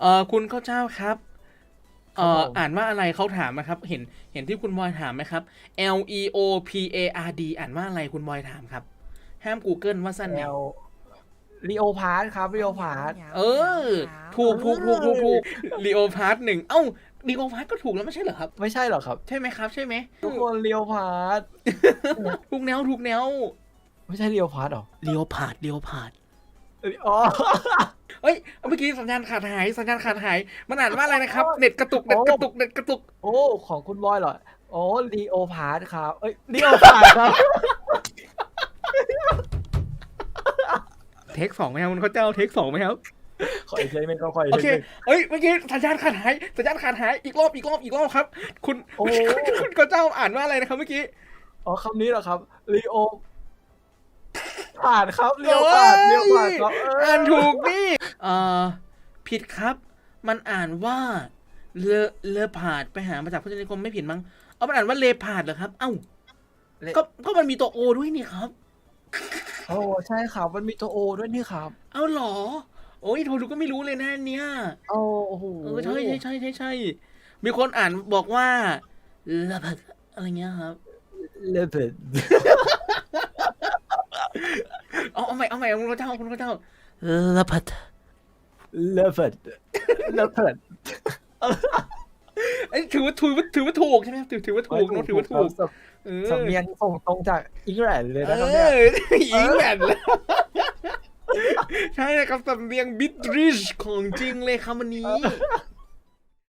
เอ่อคุณข้าวเจ้าครับเอ่อครับผมอ่านว่าอะไรเขาถามนะครับ เห็นเห็นที่คุณบอยถามไหมครับ L E O P A R D อ่านว่าอะไรคุณบอยถามครับ ห้าม Google ว่าสั้นแนเนี่ยวลีโอพาร์ทครับลีโอพาร์ทเออ ถูกถูกถูกถูกถูกลีโอพาร์ทหนึ่งเอ้าลีโอพาร์ทก็ถูกแล้วไม่ใช่เหรอครับ ไม่ใช่หรอครับ ใช่ไหมครับ ใช่ไหมทุกคนลีโอพาร์ทถูกแนวถูกแนว ไม่ใช่ลีโอพาร์ทหรอลีโอพาร์ทลีโอพาร์ท อ๋อเอ้ยเมื่อกี้สัญญาณขาดหายสัญญาณขาดหายมันอ่านว่าอะไรนะครับ เน็ตกระตุกเน็ตกระตุกเน็ตกระตุกโอ้ของคุณบอยเหรอโอ้ลีโอพาร์ทครับเอ้ยลีโอพาร์ทครับเทคสองไหมครับคุณข้าวเจ้าเทคสองไหมครับขออีกเลยเป็นก็ขออีกโอเคเลยเอ้ยเมื่อกี้สัญญาณขาดหายสัญญาณขาดหายอีกรอบอีกรอบอีกรอบครับ คุณโอ้คุณก็เจ้าอ่านว่าอะไรนะครับเมื่อกี้อ๋อคำนี้เหรอครับลีโอผ่านครับลีโอผ่านลีโอผ่านครับเอ่านถูกนี่เอ่อผิดครับ มันอ่านว่าเลอเลอผาดไปหามาจากพจนานุกรมไม่ผิดมั้งเอามันอ่านว่าเลผาดเหรอครับ เอ้าเลก็ก็มันมีตัวโอด้วยนี่ครับโอ้ใช่ครับมันมีตัวโอด้วยนี่ครับ เอ้าเหรอ โอ้ยโทรดูก็ไม่รู้เลยนะอันเนี่ยโอ้โอ้โหเออใช่ใช่ใช่ใช่ใช่มีคนอ่านบอกว่าเลอผาดอะไรเงี้ยครับเลเวล เอาเอาใหม่เอาใหม่ คุณพระเจ้าคุณพระเจ้าเลอผาดเลเวลเลเวลเอ้ยถือว่าถือว่าถือว่าถูกใช่ไหมถือถือว่าถูกเนอะถือว่าถูกเออสำเนียงส่งตรงจากอังกฤษเลยเอนะครับเนี่ยออิงแลนด์เลยใช่นะครับสำเนียงบิทริชของจริงเลยครับวันนี้